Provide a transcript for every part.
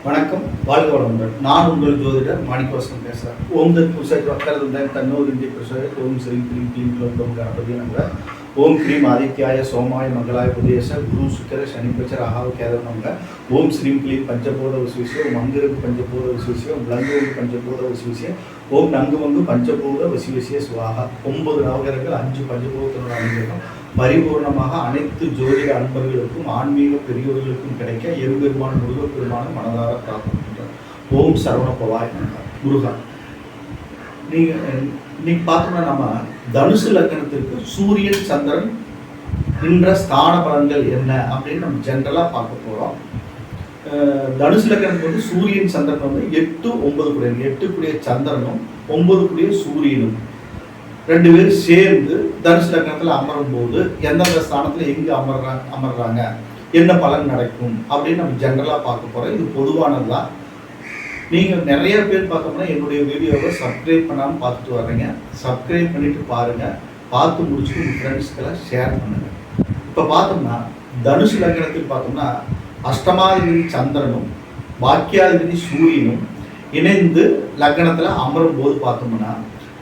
வணக்கம் வாழ்க வளமுடன் நான் உங்கள் ஜோதிடர் மாணிக்கவாசன் பேசுகிறேன் ஓம் தத் புருஷாய் வக்கரதுண்டன் தன்னோர் இந்திய புருஷாய் ஓம் ஸ்ரீ கிரீம் கிளீம் க்ளோம் கணபதி நம்ம ஓம் ஸ்ரீம் ஆதித்யாய சோமாய மங்களாய புதேச குரு சுக்கர சனி பச்ச ராகாவ ஓம் ஸ்ரீம் கிளீம் பஞ்சபூத விசுவிசிய ஓம் மங்கிருக்கு பஞ்சபூத விசுவிசிய ஓம் பஞ்சபூத விசுவிசிய ஓம் நங்குமங்கு பஞ்சபூத விசுவிசிய சுவாகா. ஒன்பது நவகரங்கள் அஞ்சு பஞ்சபூதத்தோட அனுகிரகம். பரிபூர்ணமாக அனைத்து ஜோதிட அன்பர்களுக்கும் ஆன்மீக பெரியோர்களுக்கும் கிடைக்க எருபெருமான முருகப்பெருமான மனதார பிரார்த்தனை ஓம் சரவண பவாய் நமக. முருகா இன்னைக்கு பார்த்தோம்னா நம்ம தனுசு லக்னத்திற்கு சூரியன் சந்திரன் நின்ற ஸ்தான பலன்கள் என்ன அப்படின்னு நம்ம ஜென்ரலாக பார்க்க போகிறோம் தனுசு லக்னத்துக்கு வந்து சூரியன் சந்திரன் வந்து எட்டு ஒன்பது கூடிய எட்டு குடிய சந்திரனும் ஒன்பது குடிய சூரியனும். ரெண்டு பேரும் சேர்ந்து தனுசு லக்னத்தில் அமரும் போது எந்தெந்த ஸ்தானத்தில் எங்கே அமர்றாங்க அமர்றாங்க? என்ன பலன் நடக்கும்? அப்படின்னு நம்ம ஜென்ரலாக பார்க்க போகிறோம் இது பொதுவானது தான் நீங்கள் நிறைய பேர் பார்த்தோம்னா என்னுடைய வீடியோவை சப்ஸ்கிரைப் பண்ணாமல் பார்த்துட்டு வர்றீங்க. சப்ஸ்கிரைப் பண்ணிவிட்டு பாருங்கள் பார்த்து முடிச்சுட்டு உங்கள் ஃப்ரெண்ட்ஸ்க்கெல்லாம் ஷேர் பண்ணுங்கள் இப்போ பார்த்தோம்னா தனுசு லக்னத்தில் பார்த்தோம்னா அஷ்டமாதிபதி சந்திரனும் பாக்கியாதிபதி சூரியனும் இணைந்து லக்னத்தில் அமரும் போது பார்த்தோம்னா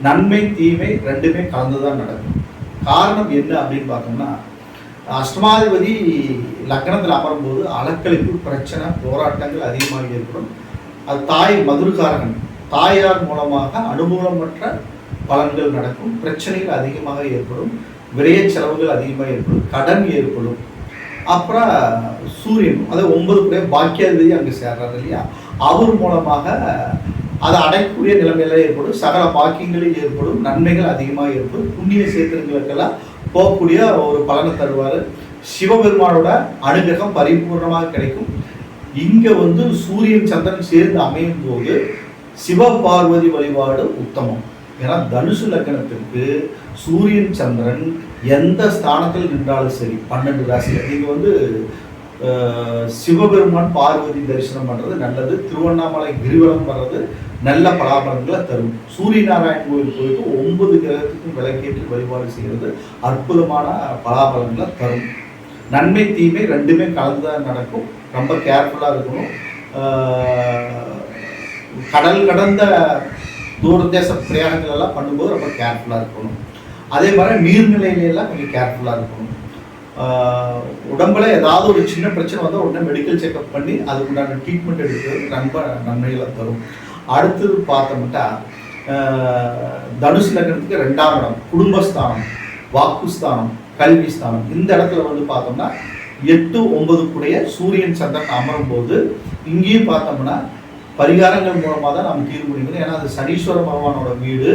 நன்மை தீமை ரெண்டுமே கலந்து தான் நடக்கும். காரணம் என்ன அப்படின்னு பார்த்தோம்னா அஷ்டமாதிபதி லக்னத்தில் அமரும்போது அலக்களிப்பு பிரச்சனை போராட்டங்கள் அதிகமாக ஏற்படும். அது தாய் மதுரகாரகன். தாயார் மூலமாக அனுகூலமற்ற பலன்கள் நடக்கும். பிரச்சனைகள் அதிகமாக ஏற்படும். விரைய செலவுகள் அதிகமாக ஏற்படும். கடன் ஏற்படும். அப்புறம் சூரியன். அதாவது ஒன்பது பேர் பாக்கியாதிபதி அங்கே சேர்றாரு இல்லையா? அவர் மூலமாக அதை அடையக்கூடிய நிலைமையெல்லாம் ஏற்படும். சகல பாக்கியங்களில் ஏற்படும். நன்மைகள் அதிகமாக ஏற்படும். புண்ணிய சேத்திரங்களுக்கெல்லாம் போகக்கூடிய ஒரு பலனை தருவார். சிவபெருமானோட அனுகிரகம் பரிபூர்ணமாக கிடைக்கும். இங்க வந்து சூரியன் சந்திரன் சேர்ந்து அமையும் போது சிவ பார்வதி வழிபாடு உத்தமம். ஏன்னா தனுசு லக்கணத்திற்கு சூரியன் சந்திரன் எந்த ஸ்தானத்தில் நின்றாலும் சரி பன்னெண்டு ராசியில். நீங்கள் வந்து சிவபெருமான் பார்வதி தரிசனம் பண்ணுறது நல்லது. திருவண்ணாமலை கிரிவலம் வர்றது நல்ல பலாபலன்களை தரும். சூரிய நாராயண் கோயில் போயிட்டு ஒன்பது கிரகத்துக்கும் விளக்கேற்று வழிபாடு செய்கிறது அற்புதமான பலாபலன்களை தரும். நன்மை தீமை ரெண்டுமே கலந்து தான் நடக்கும். ரொம்ப கேர்ஃபுல்லாக இருக்கணும். கடல் கடந்த தூரதேச பிரயாணங்கள் எல்லாம் பண்ணும்போது ரொம்ப கேர்ஃபுல்லாக இருக்கணும். அதே மாதிரி நீர்நிலையிலெல்லாம் கொஞ்சம் கேர்ஃபுல்லாக இருக்கணும். உடம்புல ஏதாவது ஒரு சின்ன பிரச்சனை வந்தால் உடனே மெடிக்கல் செக்அப் பண்ணி அதுக்கு உண்டான ட்ரீட்மெண்ட் எடுக்கிறது ரொம்ப நன்மைகளை தரும். அடுத்தது பார்த்தோம்னா தனுசு லக்னத்துக்கு ரெண்டாம் இடம் குடும்பஸ்தானம் வாக்குஸ்தானம் கல்வி ஸ்தானம் இந்த இடத்துல வந்து பார்த்தோம்னா எட்டு ஒன்பதுக்குடைய சூரியன் சந்திரன் அமரும் போது இங்கேயும் பார்த்தோம்னா பரிகாரங்கள் மூலமாக தான் நம்ம தீர்வு முடிக்கணும் ஏன்னா அது சனீஸ்வர பகவானோட வீடு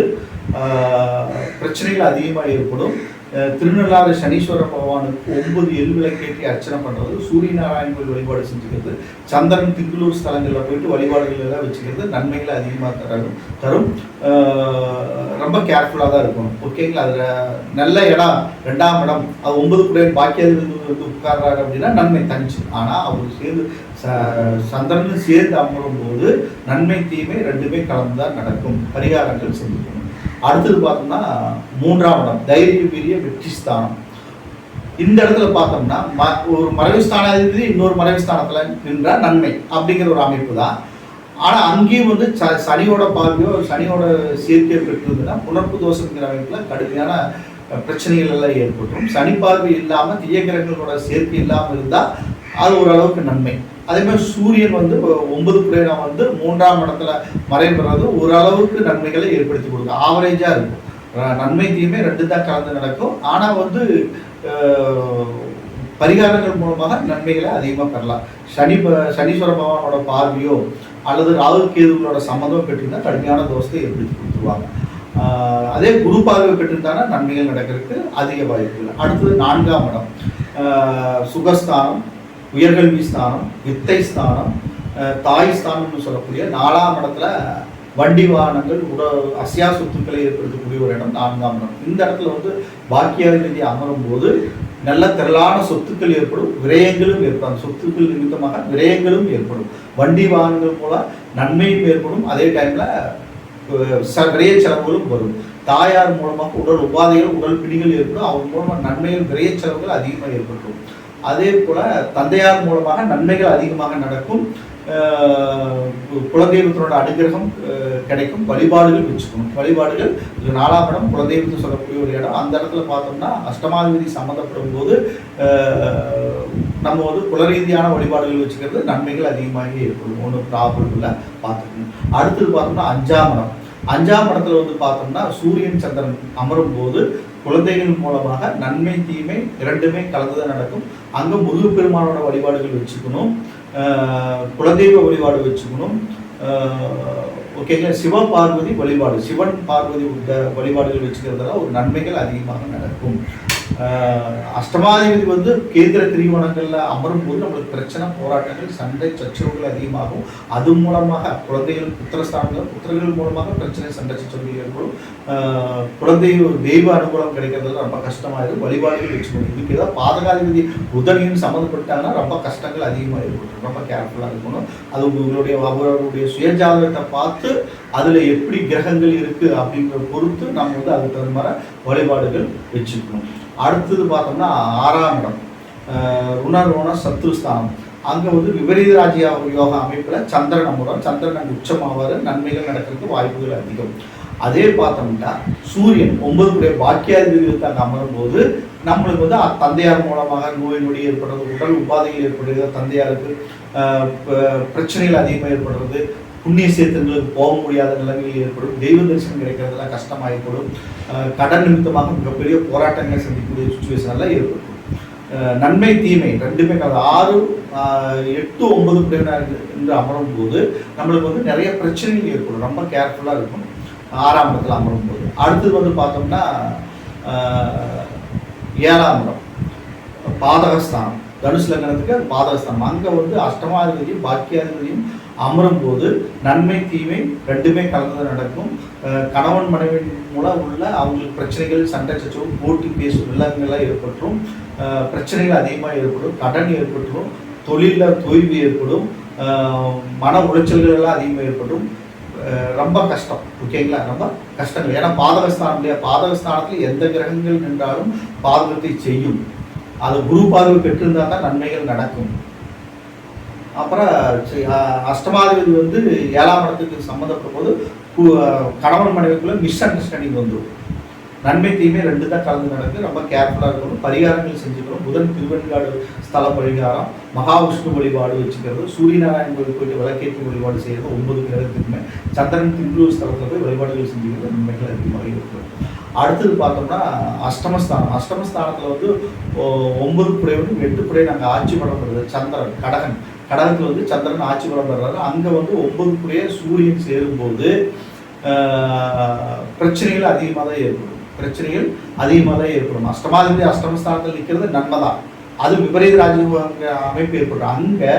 பிரச்சனைகள் அதிகமாக ஏற்படும். திருநள்ளாறு சனீஸ்வர பகவானுக்கு ஒன்பது எல் கேட்டி அர்ச்சனை பண்ணுறது சூரிய நாராயண கோயில் வழிபாடு செஞ்சுக்கிறது சந்திரன் திங்களூர் ஸ்தலங்களில் போயிட்டு வழிபாடுகள் எல்லாம் வச்சுக்கிறது நன்மைகளை அதிகமாக தரும் தரும். ரொம்ப கேர்ஃபுல்லாக தான் இருக்கும் ஓகேங்களா அதில் நல்ல இடம் ரெண்டாம் இடம். அது ஒன்பது கூட பாக்கியாதிபதி வந்து உட்கார்றாரு அப்படின்னா நன்மை தனிச்சு. ஆனால் அவர் சேர்ந்து ச- சந்திரன் சேர்ந்து அமரும் போது நன்மை தீமை ரெண்டுமே கலந்து தான் நடக்கும். பரிகாரங்கள் செஞ்சுக்கணும். அடுத்தது பார்த்தோம்னா மூன்றாம் இடம் தைரிய பெரிய வெற்றி ஸ்தானம். இந்த இடத்துல பார்த்தோம்னா ம- ஒரு மறைவு ஸ்தானாதிபதி இன்னொரு மறைவு ஸ்தானத்துல நன்மை அப்படிங்கிற ஒரு அமைப்பு தான். ஆனால் அங்கேயும் வந்து ச- சனியோட பார்வையோ சனியோட சேர்க்கையோ பெற்றிருந்ததுன்னா புனர்ப்பு தோஷங்கிற அமைப்பில் கடுமையான பிரச்சனைகள் எல்லாம் ஏற்பட்டுரும். சனி பார்வை இல்லாமல் தீய கிரகங்களோட சேர்க்கை இல்லாமல் இருந்தால் அது ஓரளவுக்கு நன்மை. அதே மாதிரி சூரியன் வந்து ஒன்பது பிரேடம் வந்து மூன்றாம் இடத்துல மறைபெறது ஓரளவுக்கு நன்மைகளை ஏற்படுத்தி கொடுக்கும். ஆவரேஜாக இருக்கும். நன்மை தீமை ரெண்டு தான் கலந்து நடக்கும். ஆனால் வந்து பரிகாரங்கள் மூலமாக நன்மைகளை அதிகமாக பெறலாம். சனி ப- சனீஸ்வர பகவானோட பார்வையோ அல்லது ராகு கேதுகளோட சம்மந்தம் பெற்றிருந்தால் கடுமையான தோஷத்தை ஏற்படுத்தி கொடுத்துருவாங்க. அதே குரு பார்வை பெற்றிருந்தாலும் நன்மைகள் நடக்கிறதுக்கு அதிக வாய்ப்பு இல்லை அடுத்தது நான்காம் இடம். சுகஸ்தானம். உயர்கல்வி ஸ்தானம் வித்தை ஸ்தானம் தாய் ஸ்தானம்னு சொல்லக்கூடிய நாலாம் இடத்துல வண்டி வாகனங்கள் உட அசியா சொத்துக்களை ஏற்படுத்தக்கூடிய ஒரு இடம் நான்காம் இடம். இந்த இடத்துல வந்து பாக்கியாதிபதி அமரும் போது நல்ல திரளான சொத்துக்கள் ஏற்படும் விரயங்களும் ஏற்படும். சொத்துக்கள் நிமித்தமாக விரயங்களும் ஏற்படும். வண்டி வாகனங்கள் மூலம் நன்மையும் ஏற்படும். அதே டைம்ல விரைய செலவுகளும் வரும். தாயார் மூலமாக உடல் உபாதைகள் உடல் பிணிகள் ஏற்படும். அவங்க மூலமாக நன்மைகள் விரைய செலவுகள் அதிகமாக ஏற்பட்டுரும். அதே போல தந்தையார் மூலமாக நன்மைகள் அதிகமாக நடக்கும். குலதெய்வத்தினோட அனுகிரகம் கிடைக்கும். வழிபாடுகள் வச்சுக்கணும். வழிபாடுகள் நாலாம் இடம் குலதெய்வத்தை சொல்லக்கூடிய ஒரு இடம். அந்த இடத்துல பார்த்தோம்னா அஷ்டமாதிபதி சம்மந்தப்படும் போது நம்ம வந்து குலரீதியான வழிபாடுகள் வச்சுக்கிறது நன்மைகள் அதிகமாக ஏற்படும் ஒன்றும் ப்ராப்ளம் இல்லை பார்த்துக்கணும். அடுத்தது பார்த்தோம்னா அஞ்சாம் இடம். அஞ்சாம் இடத்துல வந்து பார்த்தோம்னா சூரியன் சந்திரன் அமரும் போது குழந்தைகள் மூலமாக நன்மை தீமை இரண்டுமே கலந்துதான் நடக்கும். அங்கே முருகப்பெருமானோட வழிபாடுகள் வச்சுக்கணும். குலதெய்வ வழிபாடு வச்சுக்கணும். ஓகேங்களா சிவ பார்வதி வழிபாடு. சிவன் பார்வதி உள்ள வழிபாடுகள் வச்சுக்கிறதுனால ஒரு நன்மைகள் அதிகமாக நடக்கும். அஷ்டமாதிபதி வந்து கேந்திர திரிகோணங்கள்ல அமரும் போது நம்மளுக்கு பிரச்சனை போராட்டங்கள் சண்டை சச்சரவுகள் அதிகமாகும். அது மூலமாக குழந்தைகள் புத்திரஸ்தானங்கள் புத்திரர்கள் மூலமாக பிரச்சனை சண்டை சச்சரவுகள் ஏற்படும். ஆஹ் குழந்தை தெய்வ அனுகூலம் கிடைக்கிறது ரொம்ப கஷ்டமாயிரும். வழிபாடுகள் வச்சுக்கணும் இதுக்கு ஏதாவது பாதகாதிபதி புதனையும் சம்மந்தப்பட்டாங்கன்னா ரொம்ப கஷ்டங்கள் அதிகமாக ஏற்படும் ரொம்ப கேர்ஃபுல்லாக இருக்கணும். அது உங்களுடைய அவருடைய சுயஜாதகத்தை பார்த்து அதில் எப்படி கிரகங்கள் இருக்குது அப்படிங்கிற பொறுத்து நம்ம வந்து அதுக்கு தகுந்த மாதிரி வழிபாடுகள் வச்சுக்கணும். அடுத்தது பார்த்தோம்னா ஆறாம் இடம். உணர்வுனா ருணரோண சத்ருஸ்தானம். அங்கே வந்து விபரீத ராஜ்ய யோகா அமைப்பில் சந்திரன் மூலம் சந்திரன் அங்கே உச்சமாவார். நன்மைகள் நடக்கிறதுக்கு வாய்ப்புகள் அதிகம். அதே பார்த்தோம்னா சூரியன் ஒன்பது குடைய பாக்கியாதிபதிகளுக்கு அங்கே அமரும் போது நம்மளுக்கு வந்து அ- தந்தையார் மூலமாக நோய் நொடி ஏற்படுறது உடல் உபாதைகள் ஏற்படுகிறது தந்தையாருக்கு பிரச்சனைகள் அதிகமாக ஏற்படுறது புண்ணிய சேத்திரங்களுக்கு போக முடியாத நிலைமைகள் ஏற்படும். தெய்வ தரிசனம் கிடைக்கிறதெல்லாம் கஷ்டம் ஏற்படும் கடன் நிமித்தமாக மிகப்பெரிய போராட்டங்களை சந்திக்கக்கூடிய சுச்சுவேஷனெல்லாம் ஏற்படும். நன்மை தீமை ரெண்டுமே கலந்து ஆறு எட்டு ஒன்பது பிரிவினர் என்று அமரும் போது நம்மளுக்கு வந்து நிறைய பிரச்சனைகள் ஏற்படும். ரொம்ப கேர்ஃபுல்லாக இருக்கணும். ஆறாம் இடத்துல அமரும் போது அடுத்தது வந்து பார்த்தோம்னா ஏழாம் இடம். பாதகஸ்தானம். தனுசு லக்னத்துக்கு அது பாதகஸ்தானம். அங்கே வந்து அஷ்டமாதிபதியும் பாக்கியாதிபதியும் அமரும் போது நன்மை தீமை ரெண்டுமே கலந்து நடக்கும். கணவன் மனைவி மூலம் உள்ள அவங்களுக்கு பிரச்சனைகள் சண்டை சச்சரவு போட்டி பேசும் வில்லங்கள்லாம் ஏற்பட்டுரும். பிரச்சனைகள் அதிகமாக ஏற்படும் கடன் ஏற்பட்டுரும் தொழிலில் தொய்வு ஏற்படும் மன உளைச்சல்கள் எல்லாம் அதிகமாக ஏற்படும். ரொம்ப கஷ்டம் ஓகேங்களா? ரொம்ப கஷ்டங்கள். ஏன்னா பாதகஸ்தானம் இல்லையா? பாதகஸ்தானத்தில் எந்த கிரகங்கள் நின்றாலும் பாதகத்தை செய்யும். அது குரு பார்வை பெற்றிருந்தா தான் நன்மைகள் நடக்கும். அப்புறம் அஷ்டமாதிபதி வந்து ஏழாம் இடத்துக்கு சம்மந்தப்படும் போது கணவன் மனைவிக்குள்ள மிஸ் அண்டர்ஸ்டாண்டிங் வந்துடும் நன்மை தீமை ரெண்டு தான் கலந்து நடக்கு. ரொம்ப கேர்ஃபுல்லாக இருக்கணும். பரிகாரங்கள் செஞ்சுக்கணும். புதன் திருவெண்காடு ஸ்தல பரிகாரம் மகாவிஷ்ணு வழிபாடு வச்சுக்கிறது சூரியநாராயணன் கோயில் போயிட்டு விளக்கேற்று வழிபாடு செய்கிறது ஒன்பது கிரகத்துக்குமே. சந்திரன் திருவள்ளூர் ஸ்தலத்தில் போய் வழிபாடுகள் செஞ்சுக்கிறது நன்மைகள் அதிகமாக இருக்கும் அடுத்தது பார்த்தோம்னா அஷ்டமஸ்தானம். அஷ்டமஸ்தானத்தில் வந்து ஓ- ஒன்பது வந்து எட்டு குடை நாங்கள் ஆட்சி பண்ணப்படுறது சந்திரன் கடகன். கடலுக்கு வந்து சந்திரன் ஆட்சி படம் பெறுறாரு அங்கே வந்து ஒன்பதுக்குரிய சூரியன் சேரும்போது பிரச்சனைகள் அதிகமாக தான் ஏற்படும். பிரச்சனைகள் அதிகமாக தான் ஏற்படும். அஷ்டமாதிபதி அஷ்டமஸ்தானத்தில் நிற்கிறது நன்மை தான் அது விபரீத ராஜீவ் அமைப்பு ஏற்படும் அங்கே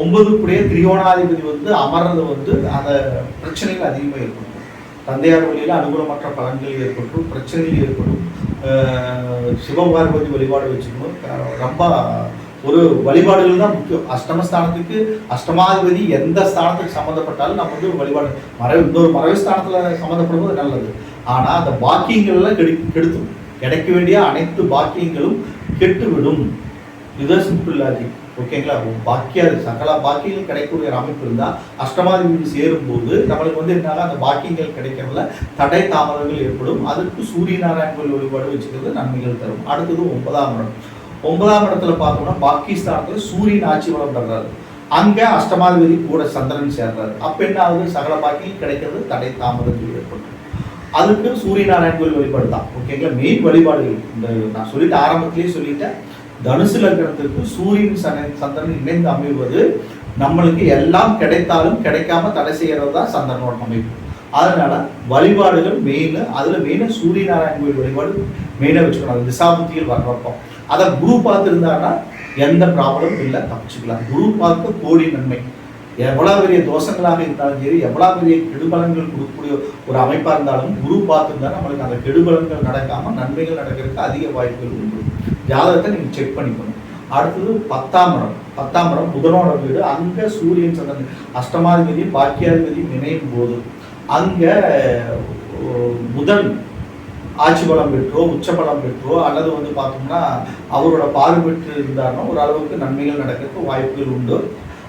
ஒன்பதுக்குரிய திரிகோணாதிபதி திரியோணாதிபதி வந்து அமர்றது வந்து அந்த பிரச்சனைகள் அதிகமாக ஏற்படும். தந்தையார் வழியில் அனுகூலமற்ற பலன்கள் ஏற்படும் பிரச்சனைகள் ஏற்படும். சிவபார்வதி வழிபாடு வச்சுக்கணும். ரொம்ப ஒரு வழிபாடுகள் தான் முக்கியம். அஷ்டமஸ்தானத்துக்கு அஷ்டமாதிபதி எந்த ஸ்தானத்துக்கு சம்மந்தப்பட்டாலும் நம்ம வந்து ஒரு வழிபாடு மறை இன்னொரு மறைவு ஸ்தானத்தில் சம்மந்தப்படும்போது நல்லது. ஆனால் அந்த பாக்கியங்கள்லாம் கெடு கெடுத்தும் கிடைக்க வேண்டிய அனைத்து பாக்கியங்களும் கெட்டுவிடும். இதுதான் சிம்பிள் லாஜிக் ஓகேங்களா பாக்கியா சகல பாக்கியங்கள் கிடைக்கக்கூடிய ஒரு அமைப்பு இருந்தால் அஷ்டமாதிபதி சேரும்போது நம்மளுக்கு வந்து என்னால அந்த பாக்கியங்கள் கிடைக்கிறதுல தடை தாமதங்கள் ஏற்படும். அதுக்கு சூரிய நாராயண கோயில் வழிபாடு வச்சுக்கிறது நன்மைகள் தரும். அடுத்தது ஒன்பதாம் இடம். ஒன்பதாம் இடத்துல பார்த்தோம்னா பாகிஸ்தானத்தில் சூரியன் ஆட்சி வளம் பெறாரு அங்க அஷ்டமாதிபதி கூட சந்திரன் சேர்றாரு. அப்ப என்ன ஆகுது? சகல பாக்கியம் கிடைக்கிறது தடை தாமதத்தில் ஏற்படும். அதுக்கு சூரிய நாராயண கோயில் வழிபாடு தான். ஓகேங்களா மெயின் வழிபாடுகள். இந்த நான் சொல்லிட்டு ஆரம்பத்திலேயே சொல்லிட்டேன். தனுசு லக்னத்திற்கு சூரியன் சன சந்திரன் இணைந்து அமைவது நம்மளுக்கு எல்லாம் கிடைத்தாலும் கிடைக்காம தடை செய்யறது தான் சந்திரனோட அமைப்பு. அதனால வழிபாடுகள் மெயின் அதுல மெயினா சூரிய நாராயண கோயில் வழிபாடு மெயினா வச்சுக்கணும். அது திசாபுத்திகள் அதை குரு பார்த்துருந்தாருன்னா எந்த ப்ராப்ளமும் இல்லை தப்பிச்சுக்கலாம். குரு பார்க்க கோடி நன்மை. எவ்வளோ பெரிய தோஷங்களாக இருந்தாலும் சரி எவ்வளோ பெரிய கெடுபலன்கள் கொடுக்கக்கூடிய ஒரு அமைப்பாக இருந்தாலும் குரு பார்த்துருந்தா நம்மளுக்கு அந்த கெடுபலன்கள் நடக்காமல் நன்மைகள் நடக்கிறதுக்கு அதிக வாய்ப்புகள் உண்டு. ஜாதகத்தை நீங்கள் செக் பண்ணிக்கணும். அடுத்தது பத்தாம் இடம். பத்தாம் இடம் புதனோட வீடு. அங்கே சூரியன் சந்திரன். அஷ்டமாதிபதி பாக்கியாதிபதி நினையும் போது அங்கே புதன் ஆட்சி பலம் பெற்றோ உச்சபலம் பெற்றோ அல்லது வந்து பார்த்தோம்னா அவரோட பார்வை பெற்று ஓரளவுக்கு நன்மைகள் நடக்கிறதுக்கு வாய்ப்புகள் உண்டு.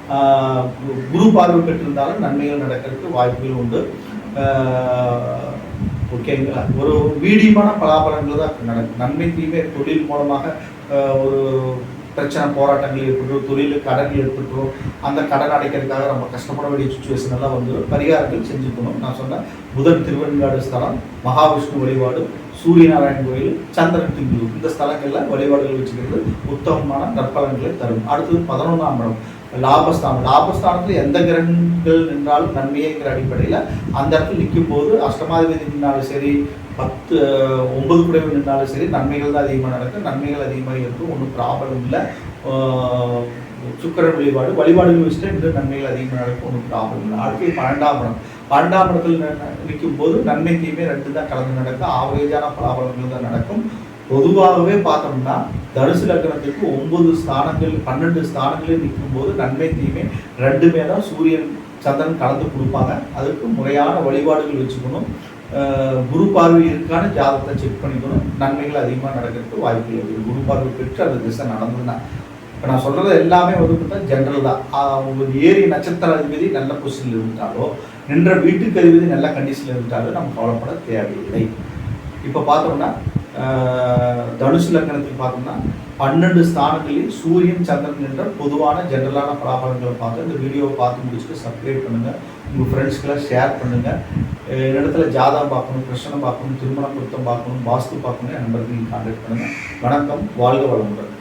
கு- குரு பார்வை பெற்றிருந்தாலும் நன்மைகள் நடக்கிறதுக்கு வாய்ப்புகள் உண்டு. ஓகேங்களா ஒரு வீடியமான பலாபலங்கள் தான் நடக்கும் நன்மை தீமை தொழில் மூலமாக ஒரு பிரச்சனை போராட்டங்கள் ஏற்பட்டுரும் தொழில் கடன் ஏற்பட்டுரும். அந்த கடன் அடைக்கிறதுக்காக நம்ம கஷ்டப்பட வேண்டிய சுச்சுவேஷன் எல்லாம் வந்து பரிகாரங்கள் செஞ்சுக்கணும். நான் சொன்னேன் புதன் திருவெண்காடு ஸ்தலம் மகாவிஷ்ணு வழிபாடு சூரிய நாராயண் கோயில் சந்திரன் திங்களூர் இந்த ஸ்தலங்களில் வழிபாடுகள் வச்சுக்கிறது உத்தமமான நற்பலன்களை தரும். அடுத்தது பதினொன்றாம் இடம் லாபஸ்தானம். லாபஸ்தானத்தில் எந்த கிரகங்கள் நின்றாலும் நன்மையேங்கிற அடிப்படையில் அந்த இடத்துல நிற்கும் போது அஷ்டமாதிபதி நின்றாலும் சரி பத்து ஒன்பது குடைவு நின்றாலும் சரி நன்மைகள் தான் அதிகமாக நடக்கும். நன்மைகள் அதிகமாக இருக்கும் ஒன்றும் ப்ராப்ளம் இல்லை. சுக்கரன் வழிபாடு. வழிபாடுகள் வச்சுட்டு நன்மைகள் அதிகமாக நடக்கும். ஒன்றும் ப்ராப்ளம் இல்லை. அடுத்து பன்னெண்டாம் இடம் பன்னெண்டாம் இடத்துல நிற்கும் போது நன்மை தீமை ரெண்டு தான் கலந்து நடக்கும். ஆவரேஜான பலாபலங்கள் தான் நடக்கும். பொதுவாகவே பார்த்தோம்னா தனுசு லக்னத்துக்கு ஒன்பது ஸ்தானங்கள் பன்னெண்டு ஸ்தானங்களில் நிற்கும் போது நன்மை தீமை ரெண்டுமே தான் சூரியன் சந்திரன் கலந்து கொடுப்பாங்க. அதுக்கு முறையான வழிபாடுகள் வச்சுக்கணும். குரு பார்வை இருக்கான்னு ஜாதகத்தை செக் பண்ணிக்கணும். நன்மைகள் அதிகமாக நடக்கிறதுக்கு வாய்ப்பு இருக்குது. குரு பார்வை பெற்று அந்த திசை நடந்ததுன்னா. இப்போ நான் சொல்கிறது எல்லாமே வந்து பார்த்தா ஜென்ரல் தான். ஆஹ் ஒரு ஏரி நட்சத்திர அதிபதி நல்ல பொசிஷனில் இருந்தாலோ நின்ற வீட்டுக்கு அதிபதி நல்ல கண்டிஷனில் இருந்தாலும் நம்ம கவலைப்பட தேவையில்லை. இப்போ பார்த்தோம்னா தனுசு லக்கணத்துக்கு பார்த்தோம்னா பன்னெண்டு ஸ்தானங்களில் சூரியன் சந்திரன் என்ற பொதுவான ஜென்ரலான பலாபலங்களை பார்த்து இந்த வீடியோவை பார்த்து முடிச்சுட்டு சப்ஸ்கிரைப் பண்ணுங்கள் உங்கள் ஃப்ரெண்ட்ஸ்க்கெல்லாம் ஷேர் பண்ணுங்கள் என்னிடத்துல ஜாதகம் பார்க்கணும் பிரச்சனை பார்க்கணும் திருமண பொருத்தம் பார்க்கணும் வாஸ்து பார்க்கணும் என் நம்பருக்கு நீங்கள் கான்டாக்ட் பண்ணுங்கள் வணக்கம் வாழ்க வளமுடன்.